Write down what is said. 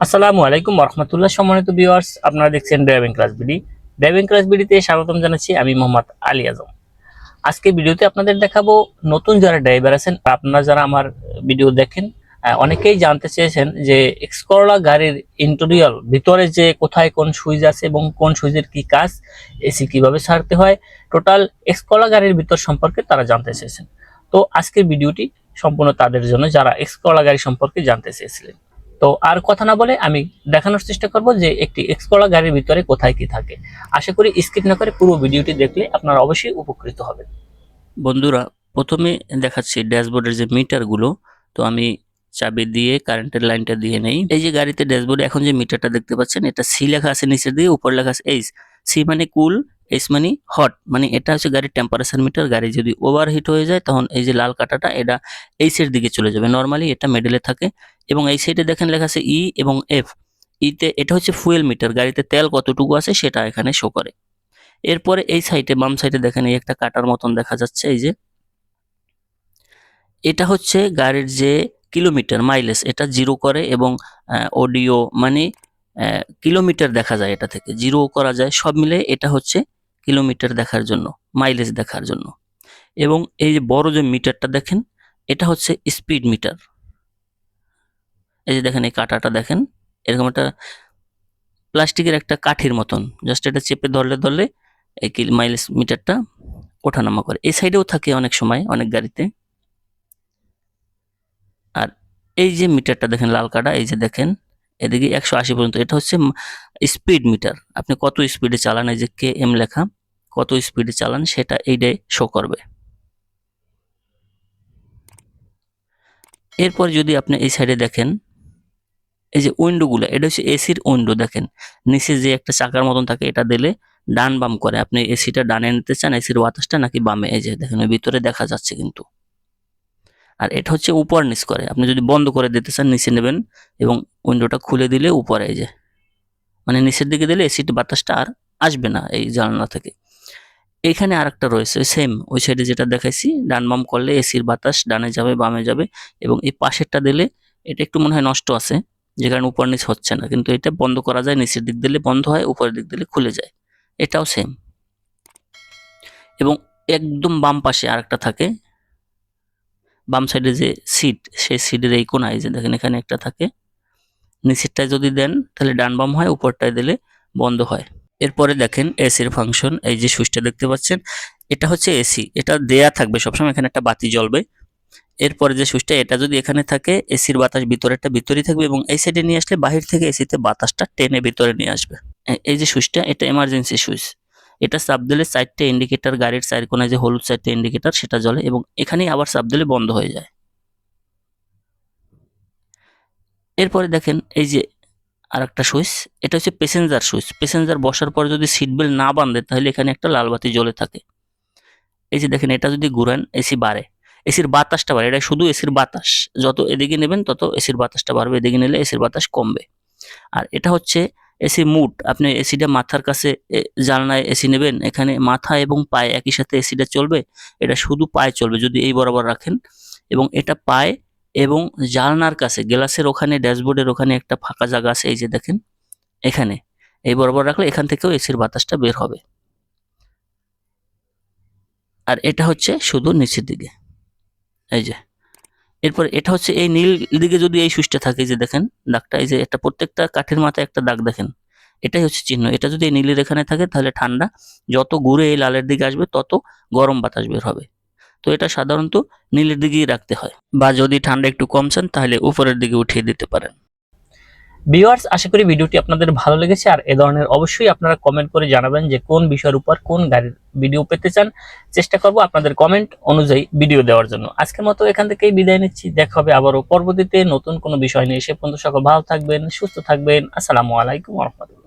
আসসালামু আলাইকুম রহমতুল্লাহ সম্মানিত ভিউয়ার্স, আপনারা দেখছেন driving class BD. Driving class বিডিতে স্বাগতম জানাচ্ছি আমি মোহাম্মদ আলী আজম। আজকে ভিডিওতে আপনাদের দেখাবো নতুন যারা ড্রাইভার আছেন, আপনারা যারা আমার ভিডিও দেখেন অনেকেই জানতে চেয়েছেন যে এক্সকরলা গাড়ির ইন্টেরিয়র ভিতরে যে কোথায় কোন সুইচ আছে এবং কোন সুইচের কি কাজ, এসি কীভাবে ছাড়তে হয়, টোটাল এক্সকরলা গাড়ির ভিতর সম্পর্কে তারা জানতে চেয়েছেন। তো আজকের ভিডিওটি সম্পূর্ণ তাদের জন্য, যারা এক্সকরলা গাড়ি সম্পর্কে জানতে চেয়েছিলেন। তো আর কথা না বলে আমি দেখানোর চেষ্টা করব যে একটি এক্সকোলা গাড়ির ভিতরে কোথায় কি থাকে। আশা করি স্কিপ না করে পুরো ভিডিওটি দেখলে আপনারা অবশ্যই উপকৃত হবেন। বন্ধুরা, প্রথমে দেখাচ্ছি ড্যাশবোর্ডের যে মিটারগুলো। তো আমি চাবি দিয়ে কারেন্টের লাইনটা দিয়ে নেই। এই যে গাড়িতে ড্যাশবোর্ডে এখন যে মিটারটা দেখতে পাচ্ছেন, এটা সি লেখা আছে নিচের দিয়ে, উপর লেখা আছে এইচ। সি মানে কুল এইচ মানে হট মানে এটা হচ্ছে গাড়ির টেম্পারেচার মিটার গাড়ি যদি ওভার হিট হয়ে যায়, তখন এই যে লাল কাটাটা, এটা এই সাইড দিকে চলে যাবে। নর্মালি এটা মেডেলে থাকে। এবং এই সাইডে দেখেন লেখা আছে ই এবং এফ ইতে এটা হচ্ছে ফুয়েল মিটার গাড়িতে তেল কতটুকু আছে সেটা এখানে শো করে। এরপরে এই সাইডে বাম সাইডে দেখেন এই একটা কাটার মতন দেখা যাচ্ছে, এই যে। এটা হচ্ছে গাড়ির যে কিলোমিটার মাইলেজ এটা জিরো করে এবং অডিও মানে কিলোমিটার দেখা যায় এটা থেকে। জিরো করা যায়, সব মিলে এটা হচ্ছে কিলোমিটার দেখার জন্য মাইলেজ দেখার জন্য। এবং এই যে বড় যে মিটারটা দেখেন, এটা হচ্ছে স্পিড মিটার এই যে দেখেন, এই কাঁটাটা দেখেন, এরকম একটা প্লাস্টিকের একটা কাঠির মতন। জাস্ট এটা চেপে ধরলে ধরলে এই মাইলেজ মিটারটা ওঠানামা করে। এই সাইডেও থাকে অনেক সময়, অনেক গাড়িতে। আর এই যে মিটারটা দেখেন, লাল কাটা, এই যে দেখেন এদিকে একশো আশি পর্যন্ত। এটা হচ্ছে স্পিড মিটার আপনি কত স্পিডে চালান, এই যে কে এম লেখা, কত স্পিডে চালান, সেটা এইটাই শো করবে। এরপর যদি আপনি এই সাইডে দেখেন, এই যে উইন্ডোগুলো এটা হচ্ছে এসির উইন্ডো দেখেন। নিচে যে একটা চাকার মতন থাকে, এটা দিলে ডান বাম করে। আপনি এসিটা ডানে নিতে চান এসির বাতাসটা নাকি বামে, এই যে দেখেন ভিতরে দেখা যাচ্ছে কিন্তু। আর এটা হচ্ছে উপর নিচ করে। আপনি যদি বন্ধ করে দিতে চান, নিচে নেবেন এবং উইন্ডোটা খুলে দিলে উপরে এই যে মানে নিচের দিকে দিলে এসির বাতাসটা আর আসবে না এই জানালা থেকে। এইখানে আরেকটা রয়েছে সেম ওই সাইডে যেটা দেখাইছি, ডান বাম করলে এসির বাতাস ডানে যাবে, বামে যাবে এবং এই পাশেরটা দিলে এটা একটু মনে হয় নষ্ট আছে, যে কারণে উপর নিচ হচ্ছে না। কিন্তু এটা বন্ধ করা যায়, নিচের দিক দিলে বন্ধ হয়, উপরের দিক দিলে খুলে যায়। এটাও সেম এবং একদম বাম পাশে আরেকটা থাকে বাম সাইডে যে সিট সেই সিটের এই কোনায় যে দেখেন এখানে একটা থাকে। নিচেরটায় যদি দেন, তাহলে ডান বাম হয়, উপরটায় দিলে বন্ধ হয়। এরপরে দেখেন এসির ফাংশন এই যে সুইচটা দেখতে পাচ্ছেন, এটা হচ্ছে এসি এটা দেয়া থাকবে সবসময়, এখানে একটা বাতি জ্বলবে। এরপরে যে সুইচটা, এটা যদি এখানে থাকে এসির বাতাস ভিতরেরটা ভিতরেই থাকবে এবং এই সাইডে নিয়ে আসলে বাহির থেকে এসিতে বাতাসটা টেনে ভিতরে নিয়ে আসবে। এই যে সুইচটা, এটা এমার্জেন্সি সুইচ। এটা চাপ দিলে চারটে ইন্ডিকেটর গাড়ির চার কোনায় যে হলুদ চারটে ইন্ডিকেটর সেটা জ্বলে এবং এখানেই আবার চাপ দিলে বন্ধ হয়ে যায়। এরপরে দেখেন এই যে আরেকটা সুইচ, এটা হচ্ছে প্যাসেঞ্জার সুইচ। প্যাসেঞ্জার বসার পর যদি সিট বেল্ট না বাঁধে তাহলে এখানে একটা লাল বাতি জ্বলে থাকে। এই যে দেখেন এটা যদি ঘুরেন এসি বাড়ে। এসির বাতাসটা বাড়ে, এটা শুধু এসির বাতাস। যত এদিকে নেবেন তত এসির বাতাসটা বাড়বে, এদিকে নিলে এসির বাতাস কমবে। আর এটা হচ্ছে এসি মুড, আপনি এসিটা মাথার কাছে জানলায় এসি নেবেন, এখানে মাথা এবং পায়ে একই সাথে এসিটা চলবে, এটা শুধু পায়ে চলবে, যদি এই বরাবর রাখেন। এবং এটা পায়ে এবং জানলার কাছে, গ্লাসের ওখানে, ড্যাশবোর্ডের ওখানে একটা ফাঁকা জায়গা আছে, এই যে দেখেন, এখানে। এই বরাবর রাখলে এখান থেকেও এসির বাতাসটা বের হবে। আর এটা হচ্ছে শুধু নিচের দিকে। এই যে। এরপর এটা হচ্ছে এই নীল দিকে যদি এই সুইচটা থাকে যে দেখেন দাগটা, এই যে একটা প্রত্যেকটা কাঠের মাথায় একটা দাগ দেখেন, এটাই হচ্ছে চিহ্ন। এটা যদি এই নীলের এখানে থাকে, তাহলে ঠান্ডা, যত ঘুরে এই লালের দিকে আসবে, তত গরম বাতাস বের হবে। তো এটা সাধারণত নীলের দিকেই রাখতে হয়, বা যদি ঠান্ডা একটু কম চান, তাহলে উপরের দিকে উঠিয়ে দিতে পারেন। ভিউয়ার্স আশা করি ভিডিওটি আপনাদের ভালো লেগেছে। আর এ ধরনের অবশ্যই আপনারা কমেন্ট করে জানাবেন যে কোন বিষয়ের উপর কোন গাড়ির ভিডিও পেতে চান। চেষ্টা করব আপনাদের কমেন্ট অনুযায়ী ভিডিও দেওয়ার জন্য। আজকের মতো এখান থেকেই বিদায় নিচ্ছি। দেখা হবে আবারও পরবর্তীতে নতুন কোনো বিষয় নিয়ে। সে পর্যন্ত সকল ভালো থাকবেন, সুস্থ থাকবেন। আসসালামু আলাইকুম রহমতুল্লাহ।